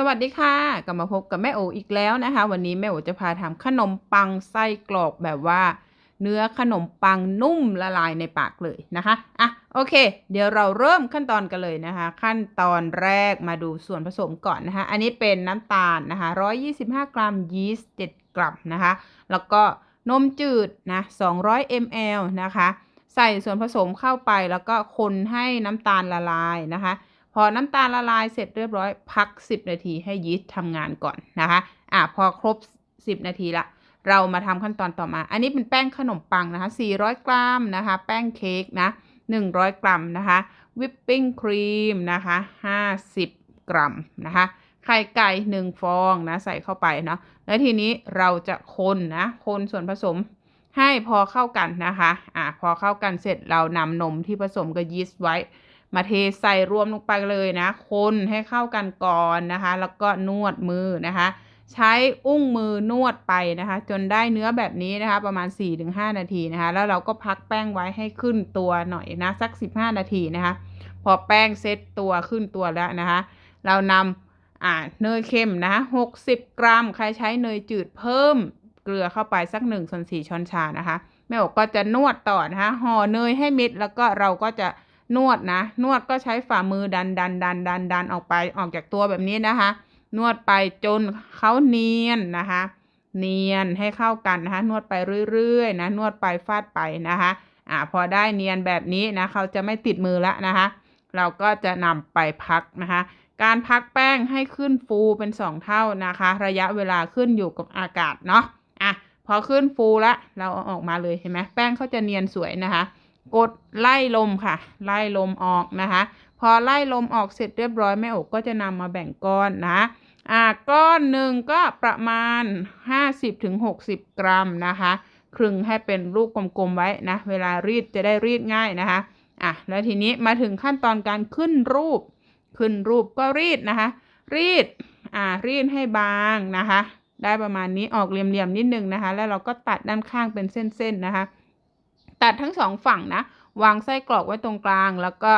สวัสดีค่ะกลับมาพบกับแม่โออีกแล้วนะคะ วันนี้แม่โอจะพาทำขนมปังไส้กรอกแบบว่า เนื้อขนมปังนุ่มละลายในปากเลยนะคะอะโอเค เดี๋ยวเราเริ่มขั้นตอนกันเลยนะคะ ขั้นตอนแรกมาดูส่วนผสมก่อนนะคะ อันนี้เป็นน้ำตาลนะคะ 125 กรัมยีสต์7กรัมนะคะ แล้วก็นมจืดนะ200 ml นะคะ ใส่ส่วนผสมเข้าไปแล้วก็คนให้น้ำตาลละลายนะคะ พอน้ำตาลละลายเสร็จเรียบร้อยพัก 10 นาทีให้ยีสต์ทำงานก่อนนะคะอะพอครบ 10 นาทีละ เรามาทำขั้นตอนต่อมา อันนี้เป็นแป้งขนมปังนะคะ 400 กรัมนะคะ แป้งเค้กนะ 100 กรัมนะคะวิปปิ้งครีมนะคะ 50 กรัมนะคะไข่ไก่1ฟองนะใส่เข้าไปเนาะแล้วทีนี้เราจะคนนะคนส่วนผสมให้พอเข้ากันนะคะอะพอเข้ากันเสร็จเรานำนมที่ผสมกับยีสต์ไว้ มาเทใส่รวมลงไปเลยนะ คนให้เข้ากันก่อนนะคะ แล้วก็นวดมือนะคะ ใช้อุ้งมือนวดไปนะคะ จนได้เนื้อแบบนี้นะคะ ประมาณ 4-5 นาทีนะคะ แล้วเราก็พักแป้งไว้ให้ขึ้นตัวหน่อยนะสัก 15 นาทีนะคะ พอแป้งเซตตัวขึ้นตัวแล้วนะคะ เรานำอ่าเนยเค็มนะะ60 กรัม ใครใช้เนยจืดเพิ่มเกลือเข้าไปสัก1ส่วน4ช้อนชานะคะแม่บอกก็จะนวดต่อนะคะห่อเนยให้มิดแล้วก็เราก็จะ นวดนะ นวดก็ใช้ฝ่ามือดันดันดันดันดันออกไปออกจากตัวแบบนี้นะคะ นวดไปจนเขาเนียนนะคะ เนียนให้เข้ากันนะคะ นวดไปเรื่อยๆนะนวดไปฟาดไปนะคะอ่าพอได้เนียนแบบนี้นะเขาจะไม่ติดมือแล้วนะคะ เราก็จะนำไปพักนะคะ การพักแป้งให้ขึ้นฟูเป็นสองเท่านะคะ ระยะเวลาขึ้นอยู่กับอากาศเนาะอะพอขึ้นฟูแล้วเราเอาออกมาเลยเห็นไหมแป้งเขาจะเนียนสวยนะคะ กดไล่ลมค่ะ ไล่ลมออกนะคะ พอไล่ลมออกเสร็จเรียบร้อยแม่อกก็จะนำมาแบ่งก้อนนะอ่าก้อนหนึ่งก็ประมาณ 50-60 กรัมนะคะครึงให้เป็นลูกกลมๆไว้นะ เวลารีดจะได้รีดง่ายนะคะอะแล้วทีนี้มาถึงขั้นตอนการขึ้นรูป ขึ้นรูปก็รีดนะคะ รีดอ่ารีดให้บางนะคะ ได้ประมาณนี้ออกเหลี่ยมๆนิดนึงนะคะ แล้วเราก็ตัดด้านข้างเป็นเส้นๆนะคะ ตัดทั้งสองฝั่งนะ วางไส้กรอกไว้ตรงกลาง แล้วก็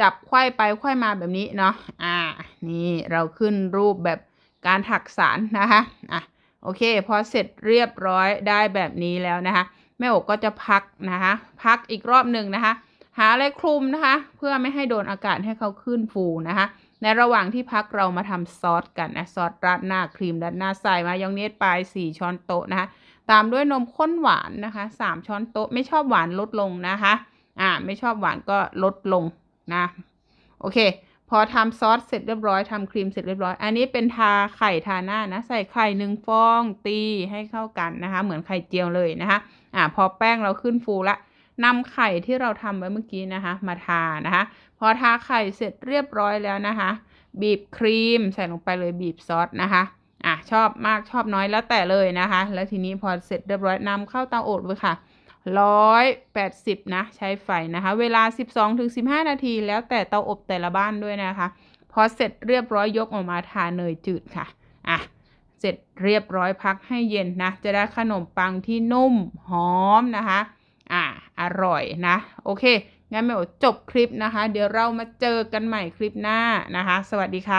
จับไขว้ไปไขว้มาแบบนี้เนาะ อ่า นี่เราขึ้นรูปแบบการถักสารนะคะ อะ โอเค พอเสร็จเรียบร้อยได้แบบนี้แล้วนะคะ แม่อกก็จะพักนะคะ พักอีกรอบหนึ่งนะคะ หาอะไรคลุมนะคะ เพื่อไม่ให้โดนอากาศให้เขาขึ้นฟูนะคะ ในระหว่างที่พักเรามาทำซอสกันนะซอสราดหน้าครีมราดหน้าใส่มายองเนสไป4ช้อนโต๊ะนะคะตามด้วยนมข้นหวานนะคะ 3 ช้อนโต๊ะไม่ชอบหวานลดลงนะคะอ่าไม่ชอบหวานก็ลดลงนะโอเค พอทำซอสเสร็จเรียบร้อยทำครีมเสร็จเรียบร้อย อันนี้เป็นทาไข่ทาหน้านะ ใส่ไข่หนึ่งฟองตีให้เข้ากันนะคะ เหมือนไข่เจียวเลยนะคะอ่าพอแป้งเราขึ้นฟูละ นำไข่ที่เราทำไว้เมื่อกี้นะคะ มาทานะคะ พอทาไข่เสร็จเรียบร้อยแล้วนะคะ บีบครีมใส่ลงไปเลยบีบซอสนะคะอะชอบมากชอบน้อยแล้วแต่เลยนะคะ แล้วทีนี้พอเสร็จเรียบร้อยนำเข้าเตาอบเลยค่ะร้อยแปดสิบนะ ใช้ไฟนะคะ เวลาสิบสองถึงสิบห้านาที แล้วแต่เตาอบแต่ละบ้านด้วยนะคะ พอเสร็จเรียบร้อยยกออกมาทาเนยจืดค่ะอะเสร็จเรียบร้อยพักให้เย็นนะ จะได้ขนมปังที่นุ่มหอมนะคะ ร่อยนะ โอเค งั้นเม่โอจบคลิปนะคะ เดี๋ยวเรามาเจอกันใหม่คลิปหน้านะคะ สวัสดีค่ะ